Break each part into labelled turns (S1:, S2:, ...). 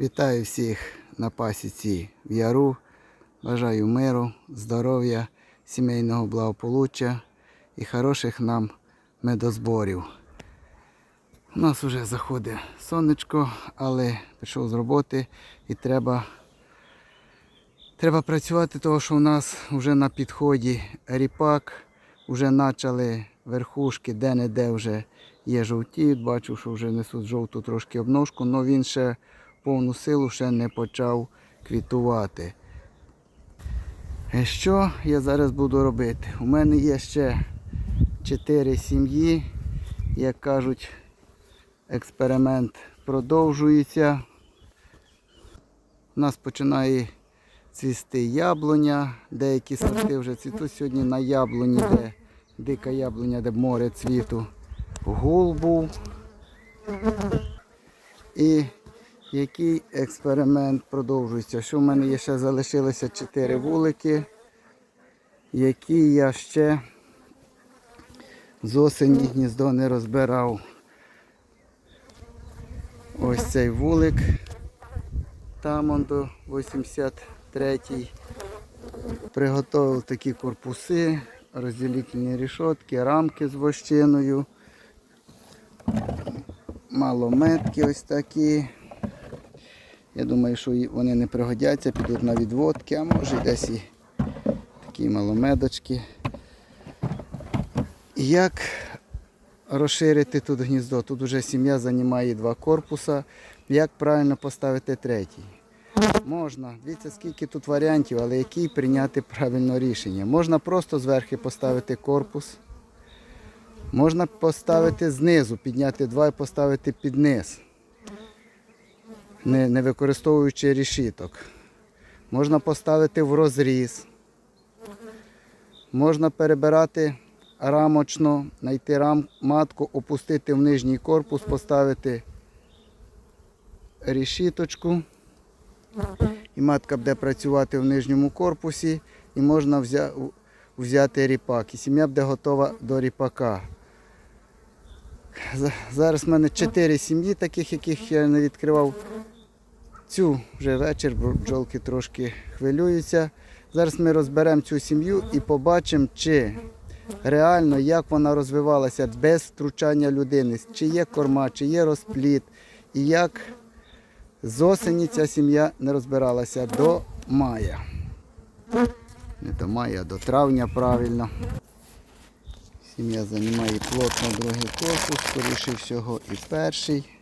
S1: Вітаю всіх на пасіці в Яру. Бажаю миру, здоров'я, сімейного благополуччя і хороших нам медозборів. У нас вже заходить сонечко, але пішов з роботи і треба, треба працювати, тому що у нас вже на підході ріпак, вже почали верхушки, де-не-де вже є жовтіють. Бачу, що вже несуть жовту трошки обножку, але він ще повну силу ще не почав квітувати. Е, Що я зараз буду робити? У мене є ще 4 сім'ї, як кажуть, експеримент продовжується. У нас починає цвісти яблуня, деякі сорти вже цвітуть сьогодні на яблуні, де дика яблуня, де море цвіту, гул був. І який експеримент продовжується? Що в мене є ще залишилося 4 вулики, які я ще з осені гніздо не розбирав. Ось цей вулик. Там он до 83-й. Приготував такі корпуси, розділительні рішотки, рамки з вощиною. Малометки ось такі. Я думаю, що вони не пригодяться, підуть на відводки, а може десь і такі маломедочки. Як розширити тут гніздо? Тут вже сім'я займає два корпуса. Як правильно поставити третій? Можна. Дивіться, скільки тут варіантів, але який прийняти правильне рішення. Можна просто зверху поставити корпус. Можна поставити знизу, підняти два і поставити під низ, не, не використовуючи рішіток. Можна поставити в розріз. Можна перебирати рамочно, знайти рам, матку, опустити в нижній корпус, поставити рішіточку. І матка буде працювати в нижньому корпусі, і можна взя, взяти ріпак. І сім'я буде готова до ріпака. Зараз в мене 4 сім'ї, таких, яких я не відкривав. Цю вже вечір, бджолки трошки хвилюються. Зараз ми розберемо цю сім'ю і побачимо, чи реально як вона розвивалася без втручання людини, чи є корма, чи є розпліт, і як з осені ця сім'я не розбиралася до мая. Не до мая, а до травня правильно. Сім'я займає плотно другий корпус, скоріше всього і перший.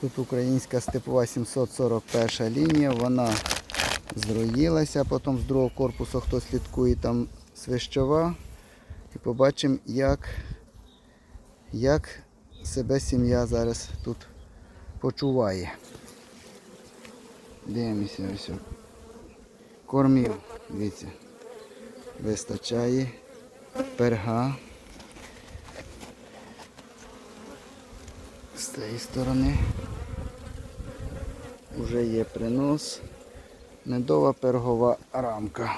S1: Тут українська степова 741 лінія, вона зроїлася, потім з другого корпусу, хто слідкує, там свищова. І побачимо, як, як себе сім'я зараз тут почуває. Дивимося ось. Кормів, дивіться, вистачає перга. З цієї сторони вже є принос. Медова пергова рамка.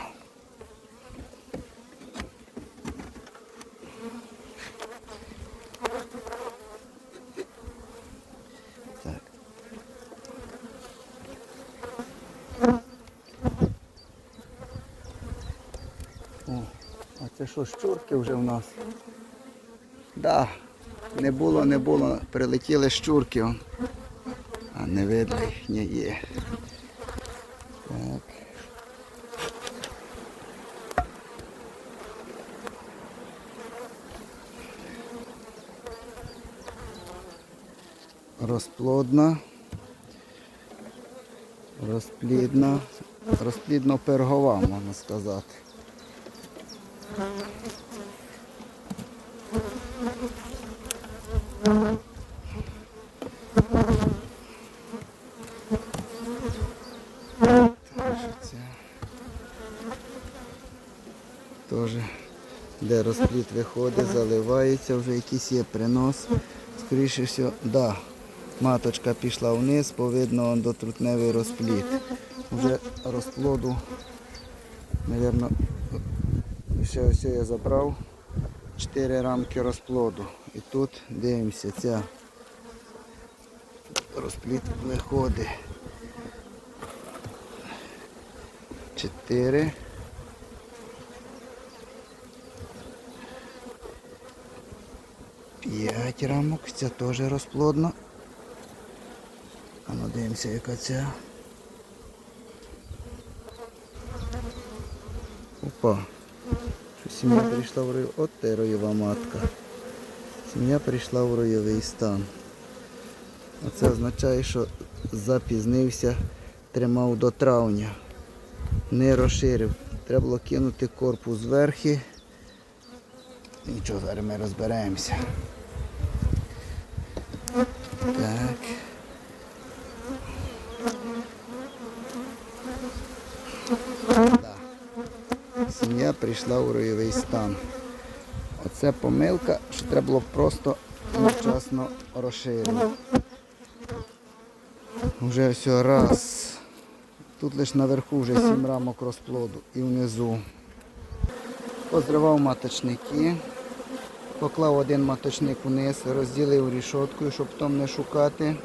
S1: О, а це що, щурки вже в нас? Да, не було, не було, прилетіли щурки. А не видно їх, не є. Так. Розплодна. Розплідна. Розплідно пергова, можна сказати. Це Теж, де розпліт виходить, заливається, вже якийсь є принос. Скоріше всього, да, маточка пішла вниз, повидно до трутневий розпліт. Вже розплоду, мабуть, ще ось я забрав. 4 рамки розплоду. І тут дивимося, ця розплід виходить. 4. П'ять рамок, ця теж розплодна. А ну дивимося, яка ця. Опа. Сім'я прийшла в рой... От те роєва матка. Сім'я прийшла в ройовий стан. А це означає, що запізнився, тримав до травня. Не розширив. Треба було кинути корпус зверхи. Нічого, зараз ми розберемося. Так. Да. Сім'я прийшла у ройовий стан. Оце помилка, що треба було просто вчасно розширити. Вже все раз. Тут лише наверху вже сім рамок розплоду і внизу. Позривав маточники. Поклав один маточник вниз, розділив рішоткою, щоб там не шукати.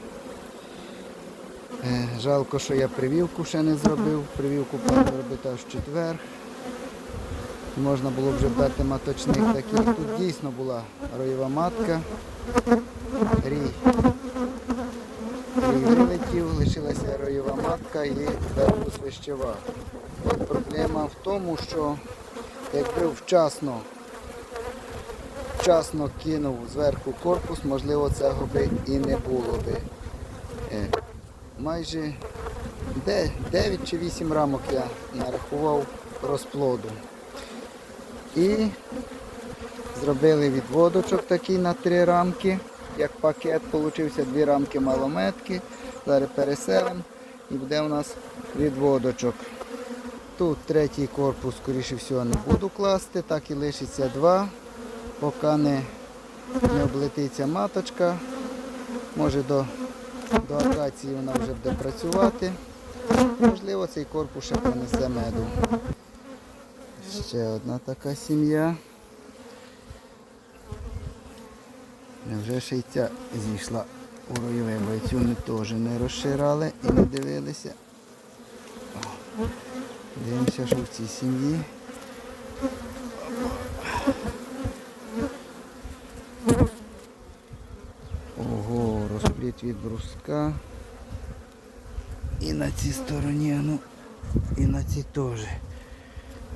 S1: Е, Жалко, що я привівку ще не зробив. Привівку планую робити аж в четвер. Можна було вже дати маточник такий. Тут дійсно була роєва матка. Рій. Рій вилетів, лишилася роєва матка і зверху свищева. От проблема в тому, що якби вчасно вчасно кинув зверху корпус, можливо, цього би і не було би. Е, Майже 9 чи 8 рамок я нарахував розплоду. І зробили відводочок такий на три рамки. Як пакет получився, дві рамки малометки. Зараз переселимо і буде у нас відводочок. Тут третій корпус, скоріше всього, не буду класти, так і лишиться два, поки не, не облетиться маточка. Може до, до акації вона вже буде працювати. Можливо, цей корпус ще принесе меду. Ще одна така сім'я. Невже ще й ця зійшла у ройове, цю ми теж не розширали і не дивилися. Дивимося, що в цій сім'ї. Ого, розпліт від бруска. І на цій стороні, ну, і на цій теж.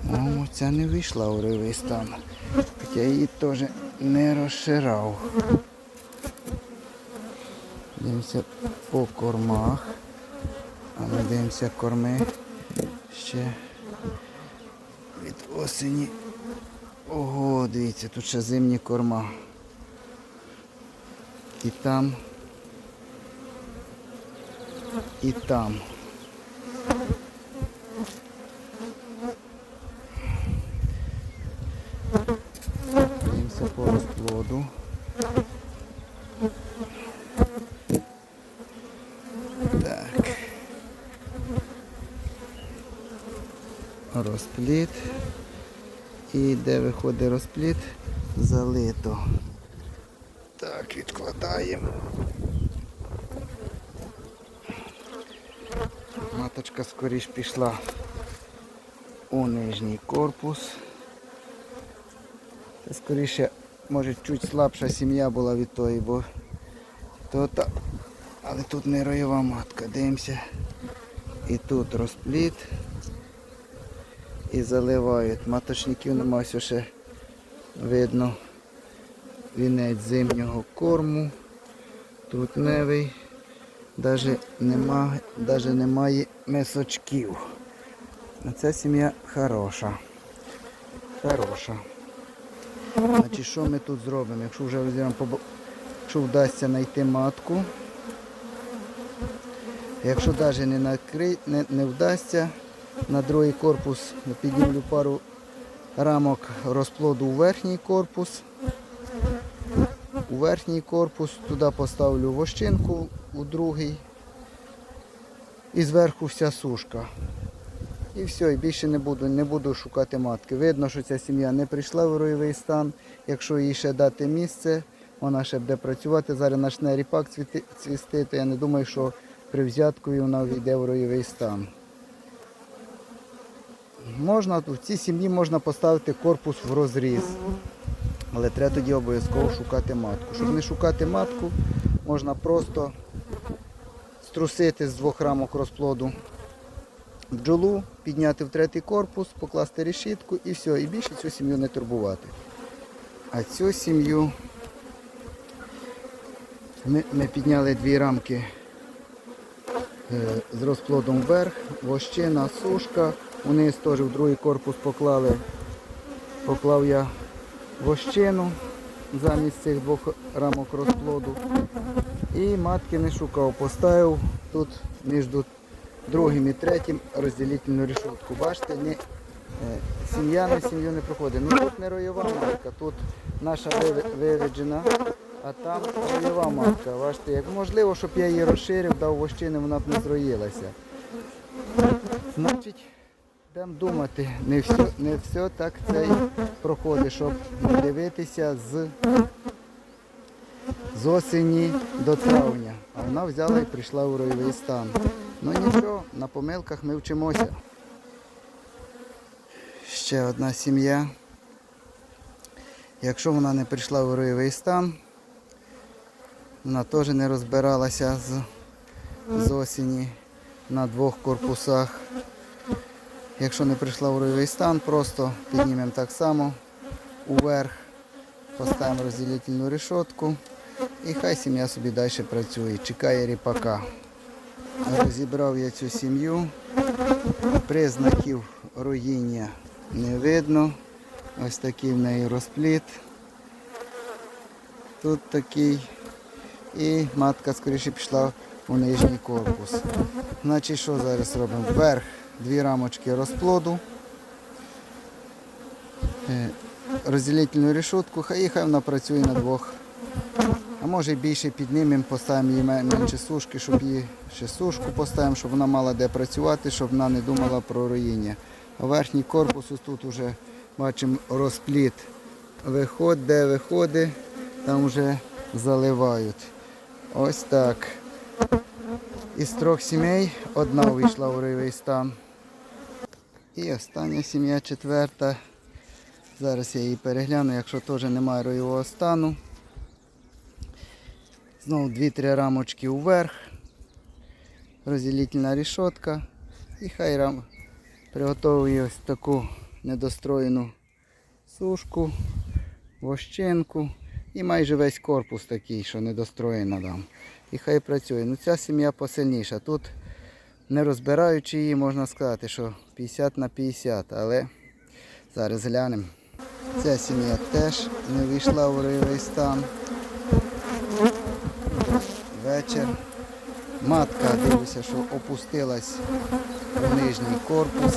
S1: Ну, ця не вийшла у ройовий стан. Хоча я її теж не розширав. Дивимося по кормах. А ми дивимося корми ще від осені. Ого, дивіться, тут ще зимні корма. І там. І там. Дивимося по розплоду. Так. Розпліт. І де виходить розпліт, залито. Так. Маточка скоріш пішла у нижній корпус. Це скоріше, може, чуть слабша сім'я була від тої, бо то та. Але тут не роєва матка. Дивимося. І тут розпліт. І заливають. Маточників нема ось ще видно вінець зимнього корму. Трутневий. Даже нема, даже немає мисочків. Ця сім'я хороша. Хороша. Значить, що ми тут зробимо? Якщо вже якщо вдасться знайти матку, якщо навіть не, накри... не, не вдасться, на другий корпус піднімлю пару рамок розплоду у верхній корпус. У верхній корпус, туди поставлю вощинку у другий. І зверху вся сушка. І все, і більше не буду, не буду шукати матки. Видно, що ця сім'я не прийшла в ройовий стан. Якщо їй ще дати місце, вона ще буде працювати. Зараз почне ріпак цвісти, то я не думаю, що при взяткові вона війде в ройовий стан. Можна, в цій сім'ї можна поставити корпус в розріз. Але треба тоді обов'язково шукати матку. Щоб не шукати матку, можна просто струсити з двох рамок розплоду бджолу, підняти в третій корпус, покласти решітку і все, і більше цю сім'ю не турбувати. А цю сім'ю ми, ми підняли дві рамки е, з розплодом вверх, вощина, сушка. Униз теж в другий корпус поклали, поклав я вощину замість цих двох рамок розплоду. І матки не шукав, поставив тут між другим і третім розділительну решетку. Бачите, ні, е, сім'я на сім'ю не проходить. Ну тут не роєва матка, тут наша виве- виведжена, а там роєва матка. Бачите, як можливо, щоб я її розширив, дав вощини, вона б не зроїлася. Значить, будемо думати, не все, не все так цей проходить, щоб дивитися з, з осені до травня. А вона взяла і прийшла у ройовий стан. Ну нічого, на помилках ми вчимося. Ще одна сім'я. Якщо вона не прийшла у ройовий стан, вона теж не розбиралася з, з осені на двох корпусах. Якщо не прийшла в ройовий стан, просто піднімемо так само уверх, поставимо розділительну решетку і хай сім'я собі далі працює, чекає ріпака. Розібрав я цю сім'ю, признаків руїння не видно. Ось такий в неї розпліт. Тут такий. І матка скоріше пішла у нижній корпус. Значить, що зараз робимо? Вверх дві рамочки розплоду. Е, Розділительну решетку, хай хай вона працює на двох. А може більше піднімемо, поставимо їй менше сушки, щоб її ще сушку поставимо, щоб вона мала де працювати, щоб вона не думала про руїння. А верхній корпус тут вже бачимо розпліт. Виход, де виходить, там вже заливають. Ось так. Із трьох сімей одна увійшла в ройовий стан. І остання сім'я четверта. Зараз я її перегляну, якщо теж немає ройового стану. Знову дві-три рамочки вверх. Розділительна рішотка. І хай рам приготовує ось таку недостроєну сушку, вощинку. І майже весь корпус такий, що недостроєна там. І хай працює. Ну ця сім'я посильніша. Тут не розбираючи її, можна сказати, що 50 на 50, але зараз глянемо. Ця сім'я теж не вийшла в ройовий стан. Вечір. Матка, дивлюся, що опустилась в нижній корпус.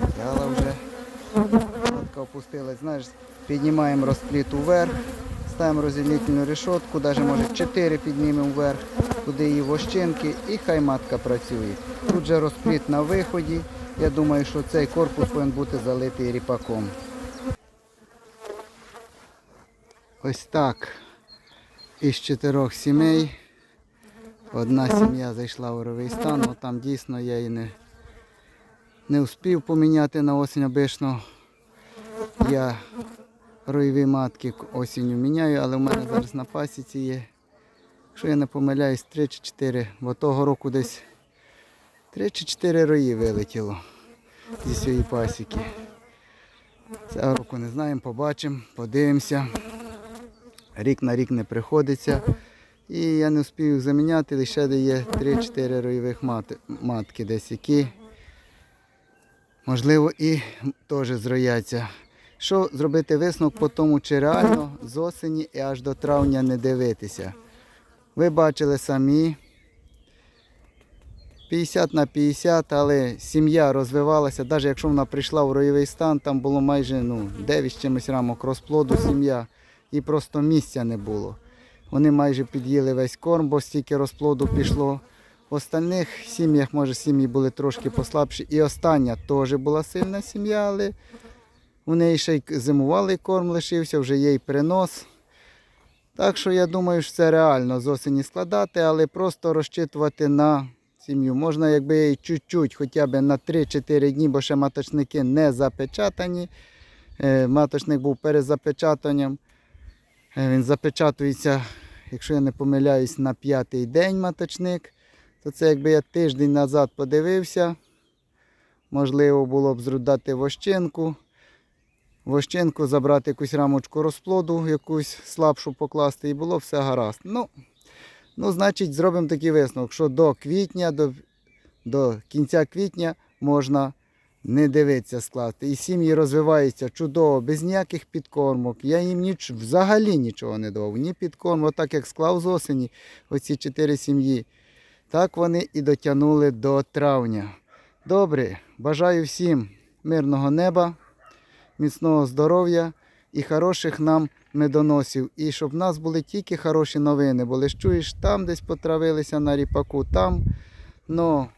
S1: Взяла вже. Матка опустилась, знаєш, піднімаємо розпліт уверх, ставимо розділительну решетку, навіть може 4 піднімемо вверх, туди її вощинки і хай матка працює. Тут же розпліт на виході. Я думаю, що цей корпус повинен бути залитий ріпаком. Ось так. Із чотирьох сімей. Одна сім'я зайшла в ровий стан, але там дійсно я її не, не встиг поміняти на осінь обично. Я роєві матки осінню міняю, але в мене зараз на пасіці є. Якщо я не помиляюсь, 3 чи 4, бо того року десь 3 чи 4 рої вилетіло зі своєї пасіки. Цього року не знаємо, побачимо, подивимося. Рік на рік не приходиться. І я не встиг їх заміняти, лише де є 3-4 ройових мат, матки десь які. Можливо, і теж зрояться. Що зробити висновок по тому, чи реально з осені і аж до травня не дивитися. Ви бачили самі 50 на 50, але сім'я розвивалася, навіть якщо вона прийшла в ройовий стан, там було майже ну, 9 з чимось рамок розплоду сім'я, і просто місця не було. Вони майже під'їли весь корм, бо стільки розплоду пішло. В остальних сім'ях, може, сім'ї були трошки послабші. І остання теж була сильна сім'я, але у неї ще й зимувалий корм лишився, вже є й перенос. Так що я думаю, що це реально з осені складати, але просто розчитувати на сім'ю. Можна, якби чуть-чуть, хоча б на 3-4 дні, бо ще маточники не запечатані. Е, Маточник був перед запечатанням. Е, Він запечатується, якщо я не помиляюсь, на п'ятий день маточник. То це якби я тиждень назад подивився. Можливо, було б зрудати вощинку. Вощинку забрати якусь рамочку розплоду, якусь слабшу покласти, і було все гаразд. Ну, ну значить, зробимо такий висновок, що до квітня, до, до кінця квітня можна не дивитися скласти. І сім'ї розвиваються чудово, без ніяких підкормок. Я їм ніч, взагалі нічого не давав, ні підкорм, отак як склав з осені, оці чотири сім'ї. Так вони і дотягнули до травня. Добре, бажаю всім мирного неба, міцного здоров'я і хороших нам медоносів. І щоб в нас були тільки хороші новини. Бо лиш чуєш, там десь потравилися на ріпаку, там. Но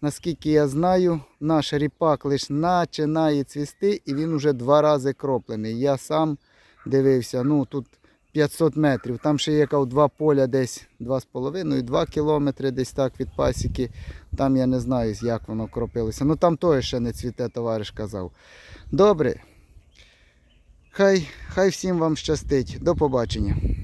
S1: наскільки я знаю, наш ріпак лише починає цвісти і він вже два рази кроплений. Я сам дивився, ну тут 500 метрів. Там ще є два поля десь 2,5-2 кілометри десь так від пасіки. Там я не знаю, як воно кропилося. Ну там теж ще не цвіте, товариш казав. Добре. Хай, хай всім вам щастить. До побачення.